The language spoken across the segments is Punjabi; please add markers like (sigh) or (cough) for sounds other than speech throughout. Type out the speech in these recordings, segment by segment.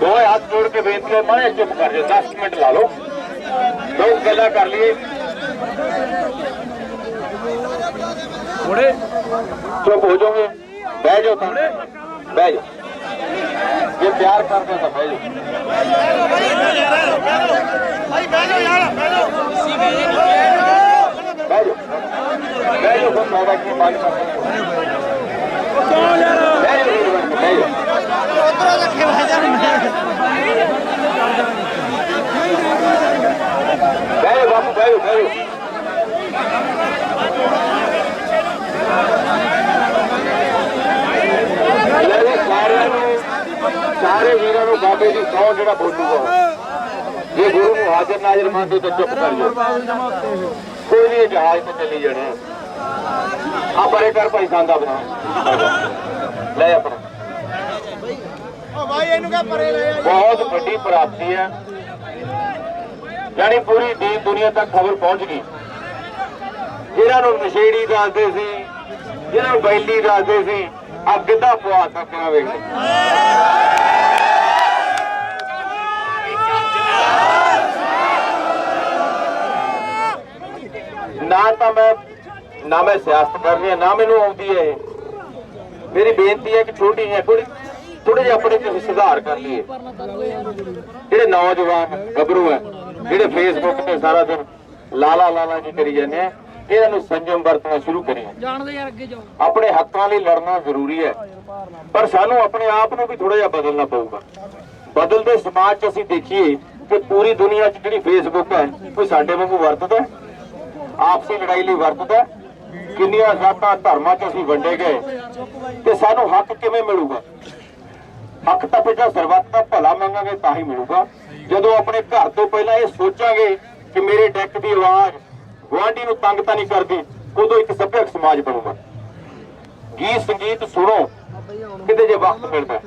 ਦੋਵੇਂ ਹੱਥ ਜੋੜ ਕੇ ਬੇਨਤੀ ਹੈ ਮਾਰੇ ਚੁੱਪ ਕਰ ਜਾਓ 10 ਮਿੰਟ ਲਾ ਲਓ ਦੋ ਗੱਲਾਂ ਕਰ ਲਈਏ ਥੋੜੇ ਚੁੱਪ ਹੋ ਜਾਓਗੇ ਬਹਿ ਜਾਓ ਥੋੜੇ ਬਹਿ ਜਾਓ ਜੇ ਪਿਆਰ ਕਰਦੇ ਹੋ ਤਾਂ ਬਹਿ ਜਾਓ ਬਹਿ ਜਾਓ ਬਹਿ ਜਾਓ ਫਿਰ ਸੌਦਾ ਕੀ ਮੰਗ ਸਕਦੇ ਹੋ ਬਹਿ ਜਾਓ ਬਹਿ ਜਾਓ ਬਹਿ ਜਾਓ ਬਾਪੂ ਬਹਿ ਜਾਓ ਬਹਿ ਜਾਓ ਲੈ ਵੀ ਸਾਰਿਆਂ ਨੂੰ ਸਾਰੇ ਬਾਬੇ ਦੀ ਸੌ ਜਿਹੜਾ ਬੋਲੂਗਾ। ਜੇ ਗੁਰੂ ਨੂੰ ਹਾਜ਼ਰ ਨਾਜ਼ਰ ਮੰਨਦੇ ਤਾਂ ਚੁੱਪ ਕਰ ਜਾਓ। ਕੋਈ ਨਹੀਂ ਜਹਾਜ਼ ਤੇ ਚੱਲੀ ਜਾਣਾ ਆ ਪਰੇ ਕਰ ਭਾਈ ਸੰਦਾ ਬਣਾ। ਲੈ ਆਪਣਾ। ਭਾਈ ਇਹਨੂੰ ਕਹ ਪਰੇ ਲੈ ਆ ਬਹੁਤ ਵੱਡੀ ਪ੍ਰਾਪਤੀ ਹੈ। ਯਾਨੀ ਪੂਰੀ ਦੀਨ ਦੁਨੀਆ ਤੱਕ ਖਬਰ ਪਹੁੰਚ ਗਈ। ਜਿਹਨਾਂ ਨੂੰ ਨਸ਼ੇੜੀ ਦੱਸਦੇ ਸੀ ਜਿਹਨਾਂ ਨੂੰ ਬੈਲੀ ਦੱਸਦੇ ਸੀ ਆ ਗਿੱਧਾ ਪਵਾ ਸਕਣਾ ਵੇਖ ਨਾ ਤਾਂ ਮੈਂ ਨਾ ਮੈਂ ਸਿਆਸਤ ਕਰ ਰਿਹਾ ਨਾ ਮੈਨੂੰ ਆਉਂਦੀ ਹੈ। ਮੇਰੀ ਬੇਨਤੀ ਹੈ ਕਿ ਛੋਟੀ ਜਿਹੀ ਥੋੜੀ ਥੋੜੇ ਜਿਹਾ ਆਪਣੇ ਚ ਸੁਧਾਰ ਕਰ ਲਈਏ। ਜਿਹੜੇ ਨੌਜਵਾਨ ਗੱਭਰੂ ਹੈ ਜਿਹੜੇ ਫੇਸਬੁੱਕ ਤੇ ਸਾਰਾ ਦਿਨ ਲਾਲਾ ਲਾਲਾ ਜੀ ਕਰੀ ਜਾਂਦੇ ਆ ਇਹਨਾਂ ਨੂੰ ਸੰਜਮ ਵਰਤਣਾ ਸ਼ੁਰੂ ਕਰੀਏ। ਜਾਣਦੇ ਯਾਰ ਅੱਗੇ ਜਾਓ। ਆਪਣੇ ਹੱਕਾਂ ਲਈ ਲੜਨਾ ਜ਼ਰੂਰੀ ਹੈ। ਪਰ ਸਾਨੂੰ ਆਪਣੇ ਆਪ ਨੂੰ ਵੀ ਥੋੜਾ ਜਿਹਾ ਬਦਲਣਾ ਪਊਗਾ। ਬਦਲਦੇ ਸਮਾਜ 'ਚ ਅਸੀਂ ਦੇਖੀਏ ਕਿ ਪੂਰੀ ਦੁਨੀਆ 'ਚ ਜਿਹੜੀ ਫੇਸਬੁੱਕ ਹੈ ਕੋਈ ਸਾਡੇ ਵਾਂਗੂ ਵਰਤਦਾ ਹੈ? ਆਪਸੀ ਲੜਾਈ ਲਈ ਵਰਤਦਾ ਕਿੰਨੀਆਂ ਜਾਤਾਂ ਧਰਮਾਂ 'ਚ ਅਸੀਂ ਵੰਡੇ ਗਏ ਤੇ ਸਾਨੂੰ ਹੱਕ ਕਿਵੇਂ ਮਿਲੂਗਾ? ਹੱਕ ਤਾਂ ਪਹਿਲਾਂ ਸਰਬੱਤ ਦਾ ਭਲਾ ਮੰਗਾਂਗੇ ਤਾਂ ਹੀ ਮਿਲੂਗਾ। ਜਦੋਂ ਆਪਣੇ ਘਰ ਤੋਂ ਪਹਿਲਾਂ ਇਹ ਸੋਚਾਂਗੇ ਕਿ ਮੇਰੇ ਡੈਕ ਦੀ ਆਵਾਜ਼ ਗੁਆਂਢੀ ਨੂੰ ਤੰਗ ਤਾਂ ਨਹੀਂ ਕਰਦੀ, ਉਦੋਂ ਇੱਕ ਸੱਭਿਅਕ ਸਮਾਜ ਬਣੂਗਾ। ਗੀਤ, ਸੰਗੀਤ ਸੁਣੋ, ਕਿਤੇ ਜੇ ਵਕਤ ਮਿਲਦਾ। ਹੈ।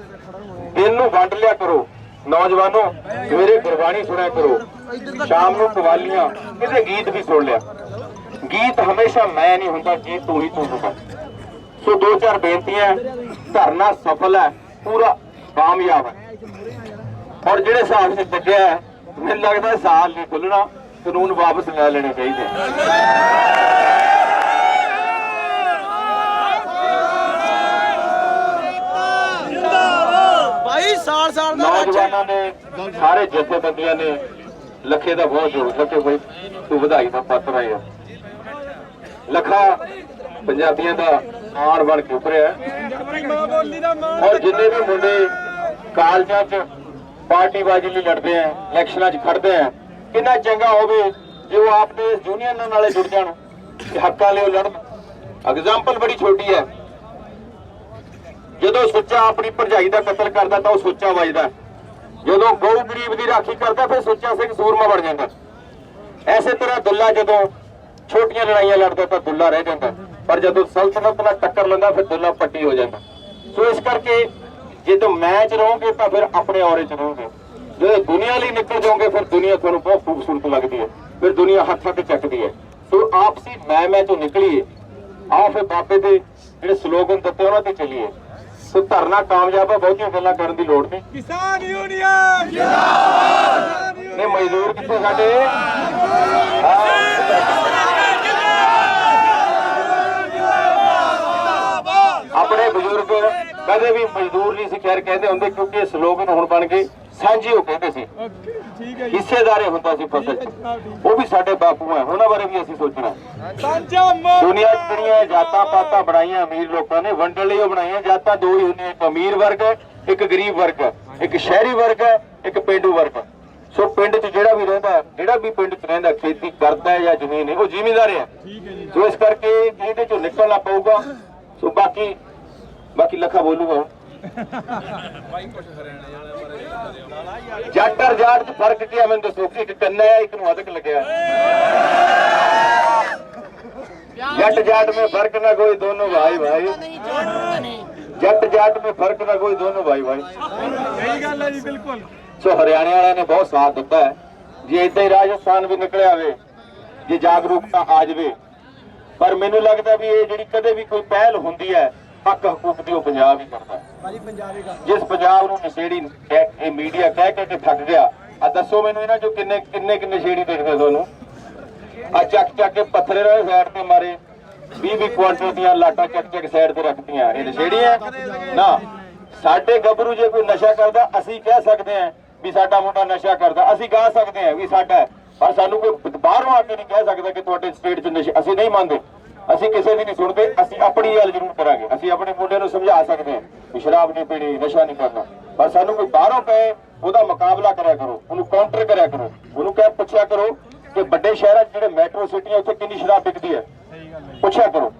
ਦਿਨ ਨੂੰ ਵੰਡ ਲਿਆ ਕਰੋ। ਨੌਜਵਾਨੋ ਸਵੇਰੇ ਗੁਰਬਾਣੀ ਸੁਣਿਆ ਕਰੋ। ਸ਼ਾਮ ਨੂੰ ਕਵਾਲੀਆਂ ਕਿਤੇ ਗੀਤ ਵੀ ਸੁਣ ਲਿਆ। ਗੀਤ ਹਮੇਸ਼ਾ ਮੈਂ ਨਹੀਂ ਹੁੰਦਾ ਗੀਤ ਤੂੰ ਹੀ ਤੂੰ ਹੁੰਦਾ ਸੋ ਦੋ ਚਾਰ ਬੇਨਤੀਆਂ ਧਰਨਾ ਸਫਲ ਹੈ ਪੂਰਾ ਕਾਮਯਾਬ ਹੈ। ਔਰ ਜਿਹੜੇ ਹਿਸਾਬ ਸੇ ਲੱਗਿਆ ਮੈਨੂੰ ਲੱਗਦਾ ਸਾਲ ਨਹੀਂ ਖੁੱਲਣਾ ਕਾਨੂੰਨ ਵਾਪਸ ਲੈ ਲੈਣੇ ਚਾਹੀਦੇ ਭਾਈ ਸਾਲ ਸਾਲ ਦਾ ਨੌਜਵਾਨਾਂ ਨੇ ਸਾਰੇ ਜਥੇਬੰਦੀਆਂ ਨੇ ਲੱਖੇ ਦਾ ਬਹੁਤ ਜ਼ੋਰ ਲੱਖੇ ਬਈ ਤੂੰ ਵਧਾਈ ਦਾ ਪਾਤਰ ਯਾਰ ਲੱਖਾ ਪੰਜਾਬੀਆਂ ਦਾ ਆਣ ਬਣ ਕੇ ਉਭਰਿਆ ਔਰ ਜਿੰਨੇ ਵੀ ਮੁੰਡੇ ਕਾਲਜਾਂ 'ਚ ਪਾਰਟੀਬਾਜ਼ੀ ਲਈ ਲੜਦੇ ਆ, ਇਲੈਕਸ਼ਨਾਂ 'ਚ ਖੜਦੇ ਆ, ਕਿੰਨਾ ਚੰਗਾ ਹੋਵੇ ਜੇ ਉਹ ਆਪਣੇ ਯੂਨੀਅਨ ਨਾਲੇ ਜੁੜ ਜਾਣ ਤੇ ਹੱਕਾਂ ਲਈ ਲੜਨ। ਐਗਜ਼ਾਮਪਲ ਬੜੀ ਛੋਟੀ ਹੈ। ਜਦੋਂ ਸੁੱਚਾ ਆਪਣੀ ਭਰਜਾਈ ਦਾ ਕਤਲ ਕਰਦਾ ਤਾਂ ਉਹ ਸੁੱਚਾ ਵੱਜਦਾ ਜਦੋਂ ਗਊ ਗਰੀਬ ਦੀ ਰਾਖੀ ਕਰਦਾ, ਫਿਰ ਸੁੱਚਾ ਸਿੰਘ ਸੂਰਮਾ ਬਣ ਜਾਂਦਾ ਐਸੇ ਤਰ੍ਹਾਂ ਦੁੱਲਾ ਜਦੋਂ ਛੋਟੀਆਂ ਲੜਾਈਆਂ ਲੜਦਾ ਤਾਂ ਦੁੱਲਾ ਰਹਿ ਜਾਂਦਾ। ਪਰ ਜਦੋਂ ਸਲਤਨਤ ਨਾਲ ਟੱਕਰ ਲੈਂਦਾ ਫਿਰ ਦੁੱਲਾ ਪੱਟੀ ਹੋ ਜਾਂਦਾ। ਸੋ ਇਸ ਕਰਕੇ ਜਦੋਂ ਮੈਚ ਰਹੋਗੇ ਤਾਂ ਫਿਰ ਆਪਣੇ ਔਰੇ ਚ ਰਹੋਗੇ। ਜਦੋਂ ਦੁਨੀਆ ਲਈ ਨਿਕਲ ਜਾਓਗੇ ਫਿਰ ਦੁਨੀਆ ਤੁਹਾਨੂੰ ਬਹੁਤ ਖੂਬਸੂਰਤ ਲੱਗਦੀ ਹੈ। ਫਿਰ ਦੁਨੀਆ ਹੱਥਾਂ ਤੇ ਚੱਕਦੀ ਹੈ। ਸੋ ਆਪਸੀ ਮੈਂ ਮੈਂ ਤੋਂ ਨਿਕਲੀਏ ਆਓ ਫਿਰ ਬਾਬੇ ਦੇ ਜਿਹੜੇ ਸਲੋਗਨ ਦਿੱਤੇ ਉਹਨਾਂ ਤੇ ਚੱਲੀਏ ਸੋ ਧਰਨਾ ਕਾਮਯਾਬ ਹੈ ਬਹੁਤੀਆਂ ਗੱਲਾਂ ਕਰਨ ਦੀ ਲੋੜ ਨਹੀਂ। ਕਿਸਾਨ ਯੂਨੀਅਨ! ਜਿੰਦਾਬਾਦ ਨੇ ਮਜ਼ਦੂਰ ਕਿੱਥੇ ਸਾਡੇ ਆਪਣੇ ਬਜ਼ੁਰਗ ਕਦੇ ਵੀ ਮਜ਼ਦੂਰ ਨਹੀਂ ਸੀ ਖੈਰ ਕਹਿੰਦੇ ਹੁੰਦੇ ਕਿਉਂਕਿ ਇਹ ਸਲੋਗਨ ਹੁਣ ਬਣ ਗਏ ਸਾਂਝੀ ਉਹ ਕਹਿੰਦੇ ਸੀ। ਠੀਕ ਹੈ ਜੀ। ਹਿੱਸੇਦਾਰੇ ਹੁੰਦਾ ਸੀ ਫਸਲ 'ਚ ਉਹ ਵੀ ਸਾਡੇ ਬਾਪੂ ਹੈ ਉਹਨਾਂ ਬਾਰੇ ਵੀ ਅਸੀਂ ਸੋਚਣਾ ਦੁਨੀਆ 'ਚ ਜਿਹੜੀਆਂ ਜਾਤਾਂ ਪਾਤਾਂ ਬਣਾਈਆਂ ਅਮੀਰ ਲੋਕਾਂ ਨੇ ਵੰਡਣ ਲਈ ਉਹ ਬਣਾਈਆਂ ਜਾਤਾਂ ਦੋ ਹੀ ਹੁੰਦੀਆਂ ਇੱਕ ਅਮੀਰ ਵਰਗ ਹੈ, ਇੱਕ ਗਰੀਬ ਵਰਗ ਹੈ, ਇੱਕ ਸ਼ਹਿਰੀ ਵਰਗ ਹੈ ਇੱਕ ਪਿੰਡੂ ਵਰਗ ਹੈ। ਸੋ ਪਿੰਡ 'ਚ ਜਿਹੜਾ ਵੀ ਰਹਿੰਦਾ ਹੈ, ਜਿਹੜਾ ਵੀ ਪਿੰਡ 'ਚ ਰਹਿੰਦਾ ਖੇਤੀ ਕਰਦਾ ਹੈ ਜਾਂ ਜ਼ਮੀਨ ਹੈ ਉਹ ਜ਼ਿਮੀਂਦਾਰ ਹੈ। ਸੋ ਇਸ ਕਰਕੇ ਇਹਦੇ 'ਚੋਂ ਨਿਕਲਣਾ ਪਊਗਾ। ਸੋ ਬਾਕੀ ਬਾਕੀ ਲੱਖਾ ਬੋਲੂਗਾ ਹੁਣ। ਜੱਟ ਜਾਟ ਚ ਫ਼ਰਕ ਕੀ ਆ ਮੈਨੂੰ ਦੱਸੋ ਕਿ ਇੱਕ ਕੰਨਾ ਹੈ ਇੱਕ ਨੂੰ ਅਦਕ ਲੱਗਿਆ। ਜੱਟ ਜਾਟ ਮੇਂ ਫ਼ਰਕ ਨਾ ਕੋਈ ਦੋਨੋਂ ਭਾਈ ਭਾਈ। ਜੱਟ ਜਾਟ ਮੇਂ ਫ਼ਰਕ ਨਾ ਕੋਈ ਦੋਨੋਂ ਭਾਈ ਭਾਈ। ਸਹੀ ਗੱਲ ਹੈ ਜੀ ਬਿਲਕੁਲ। ਸੋ ਹਰਿਆਣੇ ਵਾਲਿਆਂ ਨੇ ਬਹੁਤ ਸਾਥ ਦਿੱਤਾ ਹੈ। ਜੇ ਇਦਾਂ ਹੀ ਰਾਜਸਥਾਨ ਵੀ ਨਿਕਲਿਆ ਆਵੇ ਜੇ ਜਾਗਰੂਕਤਾ ਆ ਜਾਵੇ ਪਰ ਮੈਨੂੰ ਲੱਗਦਾ ਵੀ ਇਹ ਜਿਹੜੀ ਕਦੇ ਵੀ ਕੋਈ ਪਹਿਲ ਹੁੰਦੀ ਹੈ ਹੱਕ ਹਕੂਕ ਦੀ ਉਹ ਪੰਜਾਬ ਹੀ ਕਰਦਾ ਜਿਸ ਪੰਜਾਬ ਨੂੰ ਨਸ਼ੇੜੀ ਕਹਿ- ਇਹ ਮੀਡੀਆ ਕਹਿ ਕਹਿ ਕੇ ਥੱਕ ਗਿਆ ਆ ਦੱਸੋ ਮੈਨੂੰ ਇਹਨਾਂ ਚੋਂ ਕਿੰਨੇ ਕਿੰਨੇ ਕਿੰਨੇ ਨਸ਼ੇੜੀ ਦਿਖਦੇ ਤੁਹਾਨੂੰ? ਆ ਚੱਕ ਚੱਕ ਕੇ ਪੱਥਰੇ ਰਹੇ ਸਾਈਡ ਤੇ ਮਾਰੇ 20 20 ਕੁਆਂਟਲ ਦੀਆਂ ਲਾਟਾਂ ਚੱਕ ਚੱਕ ਸਾਈਡ ਤੇ ਰੱਖਤੀਆਂ। ਇਹ ਨਸ਼ੇੜੀ ਹੈ? ਨਾ। ਸਾਡੇ ਗੱਭਰੂ ਜੇ ਕੋਈ ਨਸ਼ਾ ਕਰਦਾ ਅਸੀਂ ਕਹਿ ਸਕਦੇ ਹਾਂ ਵੀ ਸਾਡਾ ਮੁੰਡਾ ਨਸ਼ਾ ਕਰਦਾ। ਅਸੀਂ ਗਾ ਸਕਦੇ ਹਾਂ ਵੀ ਸਾਡਾ। ਪਰ ਸਾਨੂੰ ਕੋਈ ਬਾਹਰੋਂ ਆ ਕੇ ਨਹੀਂ ਕਹਿ ਸਕਦਾ ਕਿ ਤੁਹਾਡੇ ਸਟੇਟ 'ਚ ਨਸ਼ਾ ਅਸੀਂ ਨਹੀਂ ਮੰਨਦੇ। ਅਸੀਂ ਕਿਸੇ ਦੀ ਨਹੀਂ ਸੁਣਦੇ ਅਸੀਂ ਆਪਣੀ ਗੱਲ ਜ਼ਰੂਰ ਕਰਾਂਗੇ। ਅਸੀਂ ਆਪਣੇ ਮੁੰਡੇ ਨੂੰ ਸਮਝਾ ਸਕਦੇ ਹਾਂ ਵੀ ਸ਼ਰਾਬ ਨਹੀਂ ਪੀਣੀ ਨਸ਼ਾ ਨਹੀਂ ਕਰਨਾ। ਪਰ ਸਾਨੂੰ ਕੋਈ ਬਾਹਰੋਂ ਕਹੇ ਉਹਦਾ ਮੁਕਾਬਲਾ ਕਰਿਆ ਕਰੋ ਉਹਨੂੰ ਕਾਊਂਟਰ ਕਰਿਆ ਕਰੋ। ਉਹਨੂੰ ਕਹਿ ਪੁੱਛਿਆ ਕਰੋ ਕਿ ਵੱਡੇ ਸ਼ਹਿਰਾਂ 'ਚ ਜਿਹੜੇ ਮੈਟਰੋ ਸਿਟੀਆਂ ਉੱਥੇ ਕਿੰਨੀ ਸ਼ਰਾਬ ਵਿਕਦੀ ਹੈ? ਪੁੱਛਿਆ ਕਰੋ।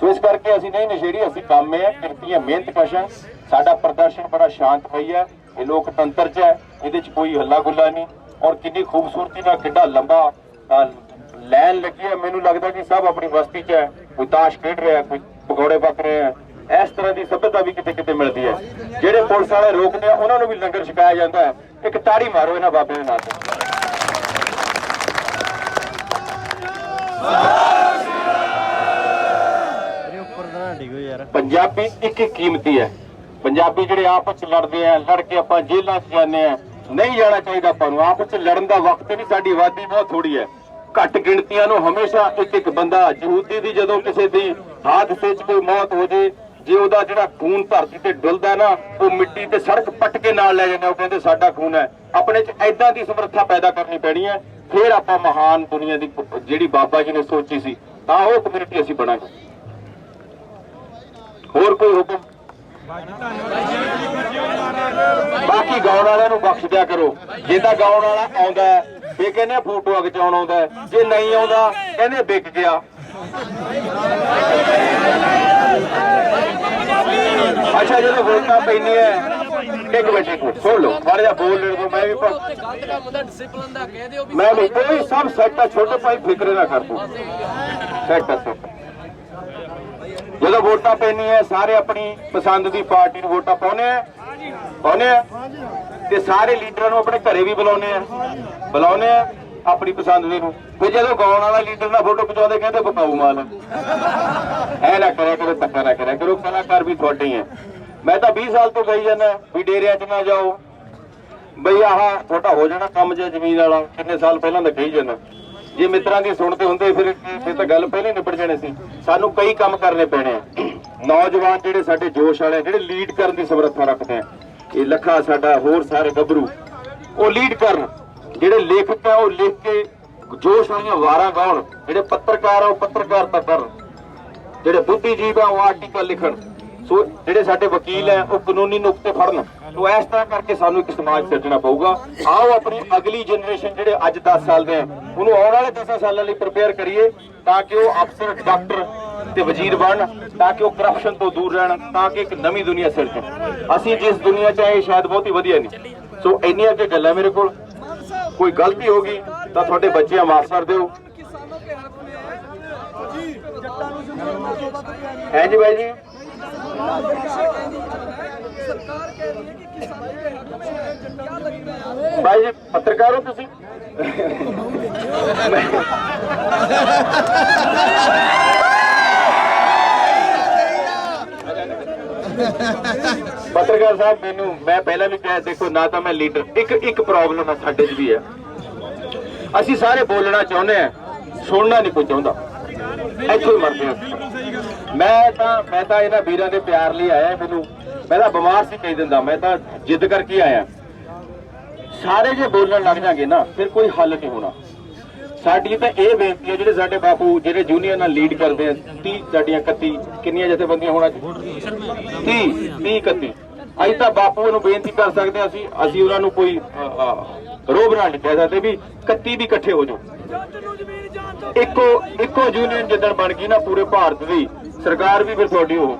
ਸੋ ਇਸ ਕਰਕੇ ਅਸੀਂ ਨਹੀਂ ਨਸ਼ੇੜੀ ਅਸੀਂ ਕੰਮ ਹੈ ਕਿਰਤੀਆਂ ਮਿਹਨਤ ਕਸ਼ਾਂ। ਸਾਡਾ ਪ੍ਰਦਰਸ਼ਨ ਬੜਾ ਸ਼ਾਂਤਮਈ ਹੈ। ਇਹ ਲੋਕਤੰਤਰ ਚ ਹੈ ਇਹਦੇ ਚ ਕੋਈ ਹੱਲਾ ਗੁੱਲਾ ਨਹੀਂ। ਔਰ ਕਿੰਨੀ ਖੂਬਸੂਰਤੀ ਨਾਲ ਕਿੱਡਾ ਲੰਬਾ ਲਾਈਨ ਲੱਗੀ ਹੈ ਮੈਨੂੰ ਲੱਗਦਾ ਕਿ ਸਭ ਆਪਣੀ ਬਸਤੀ ਚ ਹੈ ਕੋਈ ਤਾਸ਼ ਖੇਡ ਰਿਹਾ ਕੋਈ ਪਕੌੜੇ ਪੱਕ ਰਿਹਾ ਹੈ। ਇਸ ਤਰ੍ਹਾਂ ਦੀ ਸਭਿਅਤਾ ਵੀ ਕਿਤੇ ਕਿਤੇ ਮਿਲਦੀ ਹੈ। ਜਿਹੜੇ ਪੁਲਿਸ ਵਾਲੇ ਰੋਕਦੇ ਆ ਉਹਨਾਂ ਨੂੰ ਵੀ ਲੰਗਰ ਛਕਾਇਆ ਜਾਂਦਾ ਹੈ। ਇੱਕ ਤਾੜੀ ਮਾਰੋ ਇਹਨਾਂ ਬਾਬੇ ਦੇ ਨਾਂ ਤੇ। ਪੰਜਾਬੀ ਇੱਕ ਕੀਮਤੀ ਹੈ। ਪੰਜਾਬੀ ਜਿਹੜੇ ਆਪਸ ਚ ਲੜਦੇ ਆ ਲੜ ਕੇ ਆਪਾਂ ਜੇਲ੍ਹਾਂ 'ਚ ਜਾਂਦੇ ਆ ਨਹੀਂ ਜਾਣਾ ਚਾਹੀਦਾ ਆਪਾਂ ਨੂੰ। ਆਪਸ ਚ ਲੜਨ ਦਾ ਵਕਤ ਨਹੀਂ ਸਾਡੀ ਆਬਾਦੀ ਬਹੁਤ ਥੋੜੀ ਹੈ। ਘੱਟ ਗਿਣਤੀਆਂ ਨੂੰ ਹਮੇਸ਼ਾ ਇੱਕ ਇੱਕ ਬੰਦਾ ਯਹੂਦੀ ਦੀ ਜਦੋਂ ਕਿਸੇ ਦੀ ਹਾਦਸੇ 'ਚ ਕੋਈ ਮੌਤ ਹੋ ਜੇ ਜੇ ਉਹਦਾ ਜਿਹੜਾ ਖੂਨ ਧਰਤੀ ਤੇ ਡੁੱਲਦਾ ਨਾ, ਉਹ ਮਿੱਟੀ ਤੇ ਸੜਕ ਪੱਟ ਕੇ ਨਾਲ ਲੈ ਜਾਂਦੇ ਉਹ ਕਹਿੰਦੇ ਸਾਡਾ ਖੂਨ ਹੈ। ਆਪਣੇ 'ਚ ਐਦਾਂ ਦੀ ਸਮਰੱਥਾ ਪੈਦਾ ਕਰਨੀ ਪੈਣੀ ਹੈ, ਫਿਰ ਆਪਾਂ ਮਹਾਨ ਦੁਨੀਆ ਦੀ ਜਿਹੜੀ ਬਾਬਾ ਜੀ ਨੇ ਸੋਚੀ ਸੀ, ਤਾਂ ਉਹ ਕਮਿਊਨਿਟੀ ਅਸੀਂ ਬਣਾਂਗੇ। ਹੋਰ ਕੋਈ ਹੁਕਮ? ਬਾਕੀ ਗਾਉਣ ਵਾਲਿਆਂ ਨੂੰ ਬਖਸ਼ ਦਿਆ ਕਰੋ। ਜੇ ਤਾਂ ਗਾਉਣ ਵਾਲਾ ਆਉਂਦਾ ਇਹ ਕਹਿੰਦੇ ਫੋਟੋਆਂ ਖਿਚਾਉਣ ਆਉਂਦਾ ਹੈ। ਜੇ ਨਹੀਂ ਆਉਂਦਾ ਕਹਿੰਦੇ ਵਿਕ ਗਿਆ। ਅੱਛਾ ਜਦੋਂ ਵੋਟਾਂ ਪੈਣੀਆਂ ਇੱਕ ਮਿੰਟ ਇੱਕ ਮਿੰਟ ਸੁਣ ਲਓ। ਮਾੜਾ ਜਿਹਾ ਬੋਲ ਲੈਣ ਦਿਓ ਮੈਂ ਵੀ ਪ- ਉੱਤੇ ਗਲਤ ਕੰਮ ਹੁੰਦਾ ਡਿਸਪਲਿਨ ਦਾ ਕਹਿ ਦਿਓ ਵੀ ਮੈਂ ਵੀ ਕੋਈ ਸਭ ਸੈੱਟ ਆ ਛੋਟੇ ਭਾਈ ਫਿਕਰੇ ਨਾ ਕਰ ਤੂੰ। ਸੈੱਟ ਆ ਸੈੱਟ ਜਦੋਂ ਵੋਟਾਂ ਪੈਣੀਆਂ ਸਾਰੇ ਆਪਣੀ ਪਸੰਦ ਦੀ ਪਾਰਟੀ ਨੂੰ ਵੋਟਾਂ ਪਾਉਣੇ ਆ ਪਾਉਣੇ ਆ ਤੇ ਸਾਰੇ ਲੀਡਰਾਂ ਨੂੰ ਆਪਣੇ ਘਰੇ ਵੀ ਬੁਲਾਉਣੇ ਆ। ਬੁਲਾਉਣੇ ਆ ਆਪਣੀ ਪਸੰਦ ਦੇ ਨੂੰ। ਫਿਰ ਜਦੋਂ ਗਾਉਣ ਵਾਲਾ ਲੀਡਰ ਦਾ ਫੋਟੋ ਖਿਚਾਉਂਦੇ ਕਹਿੰਦੇ ਬਕਾਊ ਮਾਲ। ਐ ਨਾ ਕਰਿਆ ਕਰੋ ਧੱਕਾ ਨਾ ਕਰਿਆ ਕਰੋ ਕਲਾਕਾਰ ਵੀ ਤੁਹਾਡੇ ਹੀ ਆ। ਮੈਂ ਤਾਂ 20 ਸਾਲ ਤੋਂ ਗਈ ਜਾਂਦਾ ਵੀ ਡੇਰਿਆਂ 'ਚ ਨਾ ਜਾਓ। ਬਈ ਆਹ ਤੁਹਾਡਾ ਹੋ ਜਾਣਾ ਕੰਮ ਜੇ ਜ਼ਮੀਨ ਵਾਲਾ ਕਿੰਨੇ ਸਾਲ ਪਹਿਲਾਂ ਦਾ ਕਹੀ ਜਾਂਦਾ। ਜੇ ਮਿੱਤਰਾਂ ਦੀ ਸੁਣਦੇ ਹੁੰਦੇ ਫਿਰ ਫਿਰ ਤਾਂ ਗੱਲ ਪਹਿਲੇ ਨਿਬੜ ਜਾਣੀ ਸੀ। ਸਾਨੂੰ ਕਈ ਕੰਮ ਕਰਨੇ ਪੈਣੇ ਆ। ਨੌਜਵਾਨ ਜਿਹੜੇ ਸਾਡੇ ਜੋਸ਼ ਵਾਲੇ ਆ, ਜਿਹੜੇ ਲੀਡ ਕਰਨ ਦੀ ਸਮਰੱਥਾ ਰੱਖਦੇ ਆ। ਇਹ ਲੱਖਾ ਸਾਡਾ ਹੋਰ ਸਾਰੇ ਗੱਭਰੂ। ਉਹ ਲੀਡ ਕਰਨ, ਜਿਹੜੇ ਲੇਖਕ ਆ, ਉਹ ਲਿਖ ਕੇ ਜੋਸ਼ ਵਾਲੀਆਂ ਵਾਰਾਂ ਗਾਉਣ, ਜਿਹੜੇ ਪੱਤਰਕਾਰ ਆ, ਉਹ ਪੱਤਰਕਾਰਤਾ ਕਰਨ। ਜਿਹੜੇ ਬੁੱਧੀਜੀਵ ਆ, ਉਹ ਆਰਟੀਕਲ ਲਿਖਣ। ਸੋ ਜਿਹੜੇ ਸਾਡੇ ਵਕੀਲ ਆ, ਉਹ ਕਾਨੂੰਨੀ ਨੁਕਤੇ ਫੜਨ। ਸੋ ਇਸ ਤਰ੍ਹਾਂ ਕਰਕੇ ਸਾਨੂੰ ਇੱਕ ਸਮਾਜ ਸਿਰਜਣਾ ਪਊਗਾ। ਆਓ ਆਪਣੀ ਅਗਲੀ ਜਨਰੇਸ਼ਨ ਜਿਹੜੇ ਅੱਜ 10 ਸਾਲ ਦੇ ਆ, ਉਹਨੂੰ ਆਉਣ ਵਾਲੇ 10 ਸਾਲਾਂ ਲਈ ਪ੍ਰਪੇਅਰ ਕਰੀਏ, ਤਾਂ ਕਿ ਉਹ ਅਫਸਰ ਡਾਕਟਰ ਤੇ ਵਜ਼ੀਰ ਬਣਨ ਤਾਂ ਕਿ ਉਹ ਕਰਪਸ਼ਨ ਤੋਂ ਦੂਰ ਰਹਿਣ ਤਾਂ ਕਿ ਇੱਕ ਨਵੀਂ ਦੁਨੀਆ ਸਿਰਜਣ ਅਸੀਂ ਜਿਸ ਦੁਨੀਆ 'ਚ ਆਏ ਸ਼ਾਇਦ ਬਹੁਤ ਵਧੀਆ ਨਹੀਂ। ਸੋ ਇੰਨੀਆਂ ਕਿ ਗੱਲਾਂ ਮੇਰੇ ਕੋਲ। ਕੋਈ ਗਲਤੀ ਹੋ ਗਈ ਤਾਂ ਤੁਹਾਡੇ ਬੱਚਿਆਂ ਮਾਫ ਕਰ ਦਿਓ। ਹੈ ਜੀ ਬਾਈ ਜੀ? ਬਾਈ ਜੀ ਪੱਤਰਕਾਰ ਹੋ ਤੁਸੀਂ? (laughs) (laughs) ਪੱਤਰਕਾਰ ਸਾਹਿਬ, ਮੈਨੂੰ, ਮੈਂ ਪਹਿਲਾਂ ਵੀ ਕਿਹਾ, ਦੇਖੋ, ਨਾ ਤਾਂ ਮੈਂ ਲੀਡਰ, ਇੱਕ ਇੱਕ ਪ੍ਰੋਬਲਮ ਹੈ ਸਾਡੇ 'ਚ ਵੀ ਹੈ। ਅਸੀਂ ਸਾਰੇ ਬੋਲਣਾ ਚਾਹੁੰਦੇ ਆ ਸੁਣਨਾ ਨਹੀਂ ਕੋਈ ਚਾਹੁੰਦਾ। ਇੱਥੋਂ ਹੀ ਮਰਦੇ ਆ ਮੈਂ ਤਾਂ ਮੈਂ ਤਾਂ ਇਹਨਾਂ ਵੀਰਾਂ ਦੇ ਪਿਆਰ ਲਈ ਆਇਆ, ਮੈਨੂੰ, ਮੈਂ ਤਾਂ ਬਿਮਾਰ ਸੀ ਕਈ ਦਿਨ ਦਾ, ਮੈਂ ਤਾਂ ਜਿੱਦ ਕਰਕੇ ਆਇਆ। ਸਾਰੇ ਜੇ ਬੋਲਣ ਲੱਗ ਜਾਗੇ ਨਾ, ਫਿਰ ਕੋਈ ਹੱਲ ਨਹੀਂ ਹੋਣਾ। ਸਾਡੀ ਤਾਂ ਇਹ ਬੇਨਤੀ ਹੈ ਜਿਹੜੇ ਸਾਡੇ ਬਾਪੂ ਜਿਹੜੇ ਜੂਨੀਅਰ ਨਾਲ ਲੀਡ ਕਰਦੇ ਆ 30 ਸਾਡੀਆਂ 31 ਕਿੰਨੀਆਂ ਜਥੇਬੰਦੀਆਂ ਹੋਣਾ 30 30 31 ਅਸੀਂ ਤਾਂ ਬਾਪੂ ਨੂੰ ਬੇਨਤੀ ਕਰ ਸਕਦੇ ਹਾਂ ਅਸੀਂ ਅਸੀਂ ਉਹਨਾਂ ਨੂੰ ਕੋਈ ਅ, ਰੋਬ ਨਾਲ ਨਹੀਂ ਕਹਿ ਸਕਦੇ ਵੀ 31 ਵੀ ਇਕੱਠੇ ਹੋ ਜਾਓ। ਇੱਕੋ ਇੱਕੋ ਯੂਨੀਅਨ ਜਿੱਦਣ ਬਣ ਗਈ ਨਾ ਪੂਰੇ ਭਾਰਤ ਦੀ ਸਰਕਾਰ ਵੀ ਫਿਰ ਤੁਹਾਡੀ ਹੋ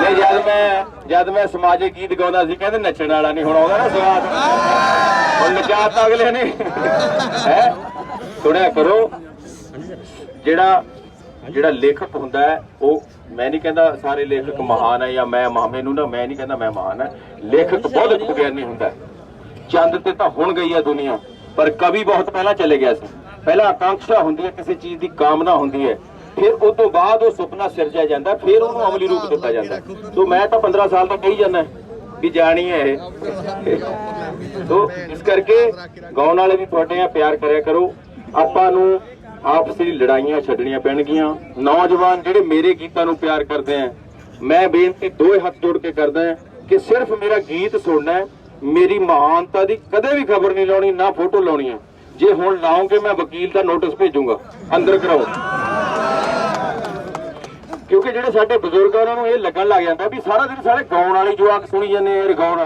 ਨਹੀਂ, ਜਦ ਮੈਂ ਜਦ ਮੈਂ ਸਮਾਜਿਕ ਗੀਤ ਗਾਉਂਦਾ ਸੀ, ਕਹਿੰਦੇ ਨੱਚਣ ਵਾਲਾ ਨਹੀਂ, ਹੁਣ ਆਉਂਦਾ ਨਾ ਸਵਾਦ। ਹੁਣ ਨਚਾਤਾ ਅਗਲੇ ਨੇ। ਹੈ? ਸੁਣਿਆ ਕਰੋ। ਜਿਹੜਾ ਜਿਹੜਾ ਲੇਖਕ ਹੁੰਦਾ ਹੈ, ਉਹ ਮੈਂ ਨਹੀਂ ਕਹਿੰਦਾ ਸਾਰੇ ਲੇਖਕ ਮਹਾਨ ਹੈ ਜਾਂ ਮੈਂ ਮਹਾ- ਮੈਨੂੰ ਨਾ ਮੈਂ ਨਹੀਂ ਕਹਿੰਦਾ ਮੈਂ ਮਹਾਨ ਹੈ। ਲੇਖਕ ਬਹੁਤ ਵਿਗਿਆਨੀ ਹੁੰਦਾ ਚੰਦ ਤੇ ਤਾਂ ਹੁਣ ਗਈ ਹੈ ਦੁਨੀਆ, ਪਰ ਕਵੀ ਬਹੁਤ ਪਹਿਲਾਂ ਚਲੇ ਗਿਆ ਸੀ। ਪਹਿਲਾਂ ਆਕਾਂਖਸ਼ਾ ਹੁੰਦੀ ਹੈ, ਕਿਸੇ ਚੀਜ਼ ਦੀ ਕਾਮਨਾ ਹੁੰਦੀ ਹੈ। ਫਿਰ ਉਸ ਤੋਂ ਬਾਅਦ ਉਹ ਸੁਪਨਾ ਸਿਰਜਿਆ ਜਾਂਦਾ, ਫਿਰ ਉਹਨੂੰ ਅਮਲੀ ਰੂਪ ਦਿੱਤਾ ਜਾਂਦਾ। ਸੋ ਮੈਂ ਤਾਂ 15 ਸਾਲ ਤੋਂ ਕਹੀ ਜਾਂਦਾ ਵੀ ਜਾਣੀ ਹੈ ਇਹ। ਸੋ ਇਸ ਕਰਕੇ ਗਾਉਣ ਵਾਲੇ ਵੀ ਤੁਹਾਡੇ ਆ ਪਿਆਰ ਕਰਿਆ ਕਰੋ। ਆਪਾਂ ਨੂੰ ਆਪਸੀ ਲੜਾਈਆਂ ਛੱਡਣੀਆਂ ਪੈਣਗੀਆਂ। ਨੌਜਵਾਨ ਜਿਹੜੇ ਮੇਰੇ ਗੀਤਾਂ ਨੂੰ ਪਿਆਰ ਕਰਦੇ ਆ, ਮੈਂ ਬੇਨਤੀ ਦੋਏ ਹੱਥ ਜੋੜ ਕੇ ਕਰਦਾ ਕਿ ਸਿਰਫ ਮੇਰਾ ਗੀਤ ਸੁਣਨਾ ਹੈ। ਮੇਰੀ ਮਹਾਨਤਾ ਦੀ ਕਦੇ ਵੀ ਖਬਰ ਨਹੀਂ ਲਾਉਣੀ, ਨਾ ਫੋਟੋ ਲਾਉਣੀ ਹੈ। ਜੇ ਹੁਣ ਲਾਉਂਗੇ, ਮੈਂ ਵਕੀਲ ਦਾ ਨੋਟਿਸ ਭੇਜੂੰਗਾ। ਅੰਦਰ ਕਰਾਓ। ਕਿਉਂਕਿ ਜਿਹੜੇ ਸਾਡੇ ਬਜ਼ੁਰਗ ਆ, ਉਹਨਾਂ ਨੂੰ ਇਹ ਲੱਗਣ ਲੱਗ ਜਾਂਦਾ ਵੀ ਸਾਰਾ ਦਿਨ ਸਾਰੇ ਗਾਉਣ ਵਾਲੀ ਜਵਾਕ ਸੁਣੀ ਜਾਂਦੇ ਆ ਗਾਉਣ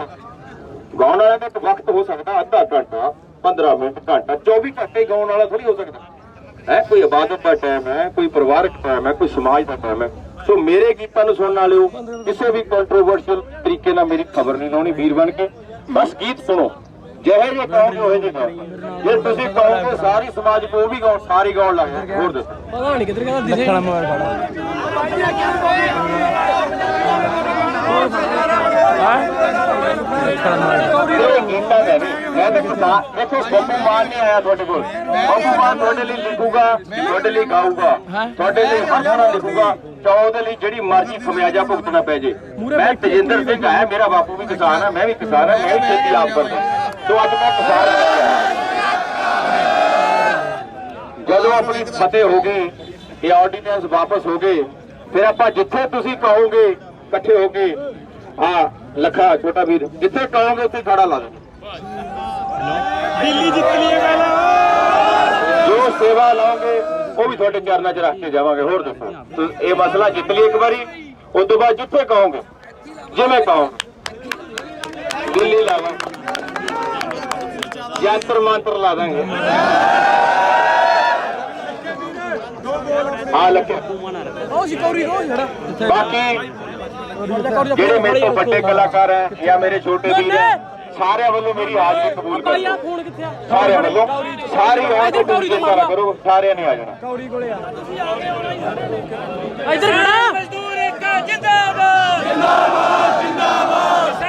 ਗਾਉਣ ਵਾਲਾ ਦਾ ਵਕਤ ਹੋ ਸਕਦਾ, ਅੱਧਾ ਘੰਟਾ 15 ਮਿੰਟ, ਘੰਟਾ 24 ਘੰਟੇ ਗਾਉਣ ਵਾਲਾ ਥੋੜੀ ਹੋ ਸਕਦਾ। ਹੈ, ਕੋਈ ਇਬਾਦਤ ਦਾ ਟਾਈਮ ਹੈ, ਕੋਈ ਪਰਿਵਾਰਕ ਟਾਈਮ ਹੈ, ਕੋਈ ਸਮਾਜ ਦਾ ਟਾਈਮ ਹੈ। ਸੋ ਮੇਰੇ ਗੀਤਾਂ ਨੂੰ ਸੁਣਨ ਵਾਲਿਓ, ਕਿਸੇ ਵੀ ਕੰਟਰੋਵਰਸ਼ੀਅਲ ਤਰੀਕੇ ਨਾਲ ਮੇਰੀ ਖਬਰ ਨਹੀਂ ਲਾਉਣੀ, ਵੀਰ ਬਣ ਕੇ। ਬਸ ਗੀਤ ਸੁਣੋ। ਜਿਹੇ ਜੇ ਕਹੋਗੇ ਉਹ ਜੇ ਗਾਓ ਜੇ ਤੁਸੀਂ ਕਹੋਗੇ ਸਾਰੀ ਸਮਾਜ ਕੋ ਉਹ ਵੀ ਗਾਉਣ ਸਾਰੇ ਗਾਉਣ ਲੱਗ ਜਾਣ ਹੋਰ ਦੱਸੋ। ਪਤਾ ਨਹੀਂ ਕਿੱਧਰ ਕਹਿੰਦਾ ਦਿਸੇ ਦਾ ਨਹੀਂ। ਮੈਂ ਤਾਂ ਦੇਖੋ ਬੱਬੂ ਮਾਨ ਨਹੀਂ ਆਇਆ ਤੁਹਾਡੇ ਕੋਲ। ਤੁਹਾਡੇ ਲਈ ਲਿਖੂਗਾ ਤੁਹਾਡੇ ਲਈ ਗਾਊਗਾ ਤੁਹਾਡੇ ਲਈ ਹੱਸਣਾ ਲਿਖੂਗਾ ਚਾਹੋ ਉਹਦੇ ਲਈ ਜਿਹੜੀ ਮਰਜ਼ੀ ਖਮਿਆਜਾ ਭੁਗਤਣਾ ਪੈ ਜੇ। ਮੈਂ ਤਜਿੰਦਰ ਸਿੰਘ ਹੈ ਮੇਰਾ ਬਾਪੂ ਵੀ ਕਿਸਾਨ ਹੈ ਮੈਂ ਵੀ ਕਿਸਾਨ ਹਾਂ ਮੈਂ ਵੀ ਖੇਤੀ ਆਪ ਕਰਦਾ। ਸੋ ਅੱਜ ਮੈਂ ਕਿਸਾਨ ਜਦੋਂ ਆਪਣੀ ਫਤਿਹ ਹੋ ਗਈ ਇਹ ਆਰਡੀਨੈਂਸ ਵਾਪਸ ਹੋ ਗਏ ਫਿਰ ਆਪਾਂ ਜਿੱਥੇ ਤੁਸੀਂ ਕਹੋਗੇ ਇਕੱਠੇ ਹੋ ਕੇ ਆ ਲੱਖਾ ਛੋਟਾ ਵੀਰ ਜਿੱਥੇ ਕਹੋਗੇ ਉੱਥੇ ਖੜਾ ਲਾ ਦੇਣਾ। ਦਿੱਲੀ ਜਿੱਤ ਲਈ ਗੱਲ ਜੋ ਸੇਵਾ ਲਾਓਗੇ ਉਹ ਵੀ ਤੁਹਾਡੇ ਚਰਨਾਂ 'ਚ ਰੱਖ ਕੇ ਜਾਵਾਂਗੇ ਹੋਰ ਦੱਸੋ। ਇਹ ਮਸਲਾ ਜਿੱਤ ਲਈ ਇੱਕ ਵਾਰੀ ਉਸ ਤੋਂ ਬਾਅਦ ਜਿੱਥੇ ਕਹੋਗੇ ਜਿਵੇਂ ਕਹੋਗੇ। ਦਿੱਲੀ ਲਾਵਾਂਗੇ। ਜੰਤਰ ਮੰਤਰ ਲਾ ਦਾਂਗੇ। ਬਾਕੀ ਜਿਹੜੇ ਮੇਰੇ ਤੋਂ ਵੱਡੇ ਕਲਾਕਾਰ ਹੈ ਜਾਂ ਮੇਰੇ ਛੋਟੇ ਵੀਰ ਹੈ ਸਾਰਿਆਂ ਵੱਲੋਂ ਮੇਰੀ ਹਾਜ਼ਰੀ ਕਬੂਲ ਕਰੋ। ਸਾਰਿਆਂ ਵੱਲੋਂ। ਸਾਰੀ ਆਵਾਜ਼ ਕਬੂਲ ਕਰੋ ਸਾਰਿਆਂ ਨੇ ਆ ਜਾਣਾ। ਕੌੜੀ ਕੋਲੇ ਆ। ਇਧਰ ਖੜਾ। ਮਜ਼ਦੂਰ ਇੱਕ ਜਿੰਦਾਬਾਦ। ਜਿੰਦਾਬਾਦ ਜਿੰਦਾਬਾਦ।